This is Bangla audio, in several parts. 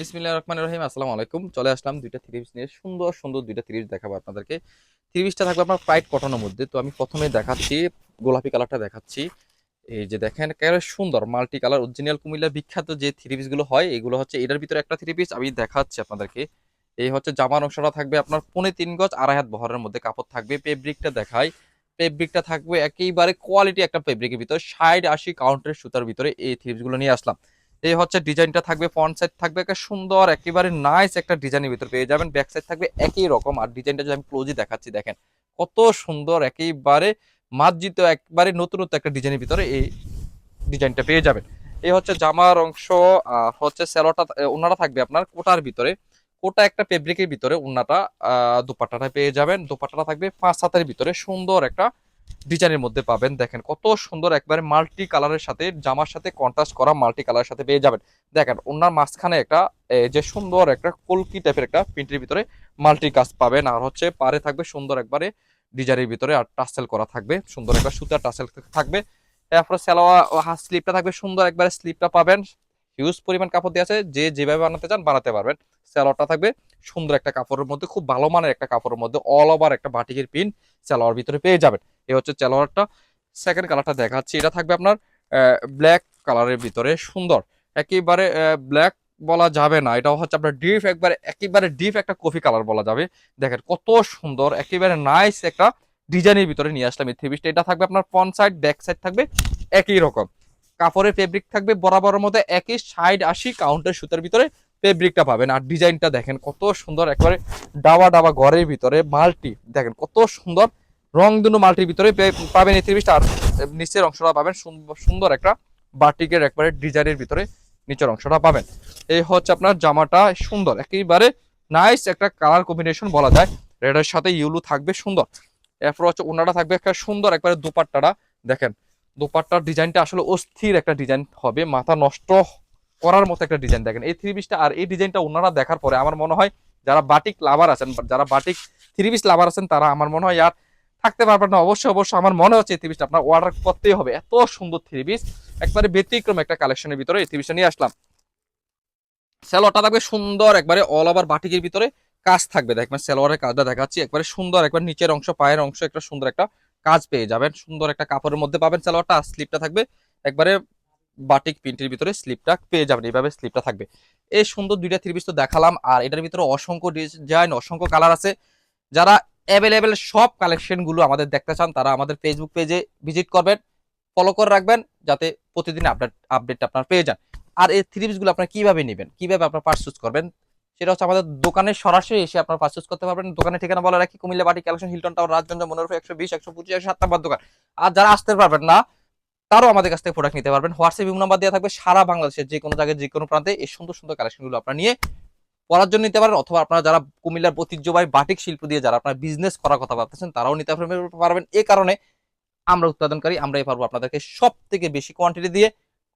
বিসমিল্লাহ রহমান রহিম, আসসালামু আলাইকুম। চলে আসলাম দুইটা থ্রি নিয়ে সুন্দর সুন্দর দুইটা থ্রি দেখাবো আপনাদেরকে। থ্রি থাকবে আপনার ফ্রাইড কটনের মধ্যে। তো আমি প্রথমে দেখাচ্ছি, গোলাপি কালারটা দেখাচ্ছি। এই যে দেখেন, একেবারে সুন্দর মাল্টি কালার অরিজিনাল কুমিল্লা বিখ্যাত যে থ্রি পিসগুলো হয়, এগুলো হচ্ছে এটার ভিতরে একটা থ্রি পিস আমি দেখাচ্ছি আপনাদেরকে। এই হচ্ছে জামার অংশটা থাকবে আপনার পৌনে তিন গজ, আড়াই হাত বহরের মধ্যে কাপড় থাকবে। ফেব্রিকটা দেখায় ফেব্রিকটা থাকবে একেবারে কোয়ালিটি একটা ফেব্রিকের ভিতরে, ষাট আশি কাউন্টের সুতার ভিতরে এই থ্রি পিসগুলো নিয়ে আসলাম। এই হচ্ছে ডিজাইনটা থাকবে, ফ্রন্ট সাইড থাকবে, একটা সুন্দর, একেবারে নাইস একটা ডিজাইনের ভিতর পেয়ে যাবেন। ব্যাক সাইড থাকবে একই রকম। আর ডিজাইনটা যদি আমি ক্লোজই দেখাচ্ছি, দেখেন কত সুন্দর, একেবারে মার্জিত, একবারে নতুনত্ব একটা ডিজাইনের ভিতরে এই ডিজাইনটা পেয়ে যাবেন। এই হচ্ছে জামার অংশ হচ্ছে সেলোটা ওনারা থাকবে আপনার কোটার ভিতরে। কোটা একটা ফেব্রিকের ভিতরে ওনাটা দুপাট্টাটা পেয়ে যাবেন। দুপাট্টাটা থাকবে পাঁচ হাতের ভিতরে। সুন্দর একটা ডিজাইনের মধ্যে পাবেন। দেখেন কত সুন্দর একবারে মাল্টি কালারের সাথে, জামার সাথে কন্ট্রাস্ট করা মাল্টি কালারের সাথে পেয়ে যাবেন। দেখেন, ওনার মাঝখানে একটা যে সুন্দর একটা কলকি টাইপের একটা প্রিন্টের ভিতরে মাল্টি কাজ পাবেন। আর হচ্ছে পারে থাকবে সুন্দর একবারে ডিজাইনের ভিতরে আর টাসেল করা থাকবে। সুন্দর একটা সুতার টাসেল থাকবে। তারপরে হাফ স্লিপটা থাকবে, সুন্দর একবারে স্লিপটা পাবেন। হিউজ পরিমাণ কাপড় দিয়ে আছে, যে যেভাবে বানাতে চান বানাতে পারবেন। স্যালোয়ারটা থাকবে সুন্দর একটা কাপড়ের মধ্যে, খুব ভালো মানের একটা কাপড়ের মধ্যে অল ওভার একটা বাটিকের পিন সালোয়ার ভিতরে পেয়ে যাবেন। এই হচ্ছে সালোয়ারটা সেকেন্ড কালারটা দেখাচ্ছি। এটা থাকবে আপনার ব্ল্যাক কালারের ভিতরে। সুন্দর। একেবারে ব্ল্যাক বলা যাবে না। এটা হচ্ছে আপনার ডিপ একবারে, একেবারে ডিপ একটা কফি কালার বলা যাবে। দেখেন কত সুন্দর, একেবারে নাইস একটা ডিজাইনের ভিতরে নিয়ে আসলাম এই থ্রি পিসটা এটা থাকবে আপনার ফ্রন্ট সাইড ব্যাক সাইড থাকবে একই রকম। কাপড়ের ফেব্রিক থাকবে বরাবরের মধ্যে একই সাইড আশি কাউন্টার সুতার ভিতরে ফেব্রিকটা পাবেন। আর ডিজাইনটা দেখেন কত সুন্দর, একবারে ডাবা ডাবা ঘরের ভিতরে মাল্টি। দেখেন কত সুন্দর রং দুনো মাল্টির ভিতরে পাবেন এই থ্রি আর নিচের অংশটা পাবেন সুন্দর একটা বাটিকের একবারে ডিজাইনের ভিতরে নিচের অংশটা পাবেন। এই হচ্ছে আপনার জামাটা সুন্দর, একেবারে নাইস একটা কালার কম্বিনেশন বলা যায়। রেডের সাথে ইউলু থাকবে সুন্দর। এরপর হচ্ছে ওনাটা থাকবে একটা সুন্দর একবারে দুপাট্টাটা, দেখেন। দুপাট্টার ডিজাইনটা আসলে অস্থির একটা ডিজাইন হবে, মাথা নষ্ট করার মতো একটা ডিজাইন, দেখেন। এই থ্রি পিসটা আর এই ডিজাইনটা ওনারা দেখার পরে আমার মনে হয় যারা বাটিক লাভার আছেন যারা বাটিক থ্রি পিস লাভার আছেন, তারা আমার মনে হয় আর থাকতে পারবেন না। অবশ্যই অবশ্যই আমার মনে হচ্ছে এই থ্রি আপনার অর্ডার করতেই হবে। এত সুন্দর থ্রি পিস একবারে ব্যতিক্রম একটা কালেকশনের ভিতরে এই থ্রি নিয়ে আসলাম। সেলোয়ারটা থাকবে সুন্দর, একবারে অল ওভার বাটিকের ভিতরে কাজ থাকবে। দেখবেন সেলোয়ারের কাজটা দেখাচ্ছি। একবারে সুন্দর, একবার নিচের অংশ, পায়ের অংশ একটা সুন্দর একটা কাজ পেয়ে যাবেন। সুন্দর একটা কাপড়ের মধ্যে পাবেন স্যালোয়ারটা আর স্লিপটা থাকবে একবারে বাটিক প্রিন্টের ভিতরে স্লিপটা পেয়ে যাবেন। এইভাবে স্লিপটা থাকবে। এই সুন্দর দুইটা থ্রি পিস তো দেখালাম। আর এটার ভিতরে অসংখ্য ডিজাইন অসংখ্য কালার আছে। যারা অ্যাভেলেবেল সব কালেকশনগুলো আমাদের দেখতে চান, তারা আমাদের ফেসবুক পেজে ভিজিট করবেন ফলো করে রাখবেন, যাতে প্রতিদিন আপডেট আপডেট আপনার পেয়ে যান। আর এই থ্রি পিসগুলো আপনার কীভাবে নেবেন? কীভাবে আপনার পারচেজ করবেন? সেটা হচ্ছে আমাদের দোকানে সরাসরি এসে আপনার পারচেজ করতে পারবেন। দোকানের ঠিকানা বলে রাখি, কুমিল্লা বাটি কালেকশন হিলটন টাওয়ার রাজগঞ্জ মনোরফ একশো বিশ, একশো পঁচিশ, একশো সাত দোকান। আর যারা আসতে পারবেন না, তারও আমাদের কাছ থেকে প্রোডাক্ট নিতে পারবেন। হোয়াটসঅ্যাপ নাম্বার দেওয়া থাকবে সারা বাংলাদেশের যে কোনো জায়গায়, যে কোনো প্রান্তে এই সুন্দর সুন্দর কালেকশনগুলো আপনারা নিয়ে পড়ার জন্য নিতে পারেন, অথবা আপনারা যারা কুমিল্লার ঐতিহ্যবাহী বাটিক শিল্প দিয়ে যারা আপনার বিজনেস করার কথা ভাবতেছেন, তারাও নিতে পারবেন। এই কারণে আমরা উৎপাদনকারী আমরাই পারব আপনাদেরকে সব থেকে বেশি কোয়ান্টিটি দিয়ে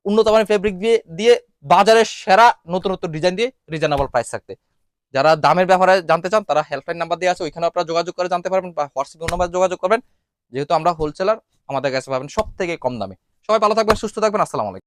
উন্নত মানের ফেব্রিক দিয়ে দিয়ে বাজারের সেরা নতুন নতুন ডিজাইন দিয়ে রিজনেবল প্রাইস থাকতে। যারা দামের ব্যাপারে জানতে চান, তারা হেল্পলাইন নাম্বার দিয়ে আছে ওইখানে আপনারা যোগাযোগ করে জানতে পারবেন বা হোয়াটসঅ্যাপ নাম্বার যোগাযোগ করবেন। যেহেতু আমরা হোলসেলার আমাদের কাছে পাবেন সব থেকে কম দামে। সবাই ভালো থাকবেন, সুস্থ থাকবেন, আসসালামু আলাইকুম।